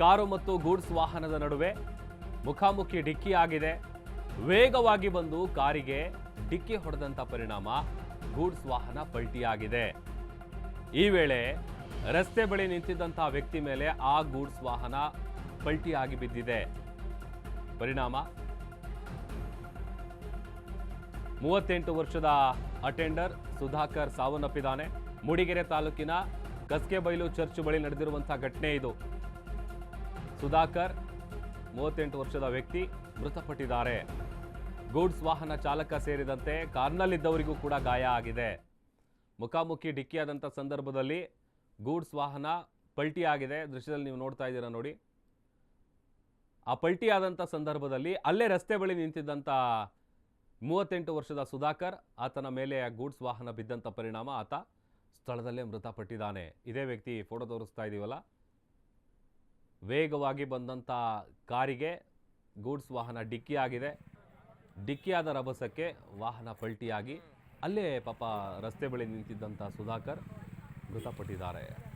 Car ಮತ್ತು goods ವಾಹನದ ನಡುವೆ ಮುಖಾಮುಖಿ ಡಿಕ್ಕಿ ಆಗಿದೆ. ವೇಗವಾಗಿ ಬಂದು ಕಾರಿಗೆ ಡಿಕ್ಕಿ ಹೊಡೆದಂಥ ಪರಿಣಾಮ ಗೂಡ್ಸ್ ವಾಹನ ಪಲ್ಟಿಯಾಗಿದೆ. ಈ ವೇಳೆ ರಸ್ತೆ ಬಳಿ ನಿಂತಿದ್ದಂಥ ವ್ಯಕ್ತಿ ಮೇಲೆ ಆ ಗೂಡ್ಸ್ ವಾಹನ ಪಲ್ಟಿಯಾಗಿ ಬಿದ್ದಿದೆ. ಪರಿಣಾಮ ಮೂವತ್ತೆಂಟು ವರ್ಷದ ಅಟೆಂಡರ್ ಸುಧಾಕರ್ ಸಾವನ್ನಪ್ಪಿದ್ದಾನೆ. ಮೂಡಿಗೆರೆ ತಾಲೂಕಿನ ಕಸ್ಕೆಬೈಲು ಚರ್ಚ್ ಬಳಿ ನಡೆದಿರುವಂತಹ ಘಟನೆ ಇದು. ಸುಧಾಕರ್, ಮೂವತ್ತೆಂಟು ವರ್ಷದ ವ್ಯಕ್ತಿ ಮೃತಪಟ್ಟಿದ್ದಾರೆ. ಗೂಡ್ಸ್ ವಾಹನ ಚಾಲಕ ಸೇರಿದಂತೆ ಕಾರ್ನಲ್ಲಿದ್ದವರಿಗೂ ಕೂಡ ಗಾಯ ಆಗಿದೆ. ಮುಖಾಮುಖಿ ಡಿಕ್ಕಿಯಾದಂಥ ಸಂದರ್ಭದಲ್ಲಿ ಗೂಡ್ಸ್ ವಾಹನ ಪಲ್ಟಿ ಆಗಿದೆ. ದೃಶ್ಯದಲ್ಲಿ ನೀವು ನೋಡ್ತಾ ಇದ್ದೀರಾ ನೋಡಿ. ಆ ಪಲ್ಟಿ ಆದಂಥ ಸಂದರ್ಭದಲ್ಲಿ ಅಲ್ಲೇ ರಸ್ತೆ ಬಳಿ ನಿಂತಿದ್ದಂಥ ಮೂವತ್ತೆಂಟು ವರ್ಷದ ಸುಧಾಕರ್, ಆತನ ಮೇಲೆ ಗೂಡ್ಸ್ ವಾಹನ ಬಿದ್ದಂಥ ಪರಿಣಾಮ ಆತ ಸ್ಥಳದಲ್ಲೇ ಮೃತಪಟ್ಟಿದ್ದಾನೆ. ಇದೇ ವ್ಯಕ್ತಿ ಫೋಟೋ ತೋರಿಸ್ತಾ ಇದೀವಲ್ಲ. ವೇಗವಾಗಿ ಬಂದಂಥ ಕಾರಿಗೆ ಗೂಡ್ಸ್ ವಾಹನ ಡಿಕ್ಕಿಯಾಗಿದೆ ಡಿಕ್ಕಿಯಾದ ರಭಸಕ್ಕೆ ವಾಹನ ಪಲ್ಟಿಯಾಗಿ, ಅಲ್ಲೇ ಪಾಪ ರಸ್ತೆ ಬಳಿ ನಿಂತಿದ್ದಂಥ ಸುಧಾಕರ್ ಮೃತಪಟ್ಟಿದ್ದಾರೆ.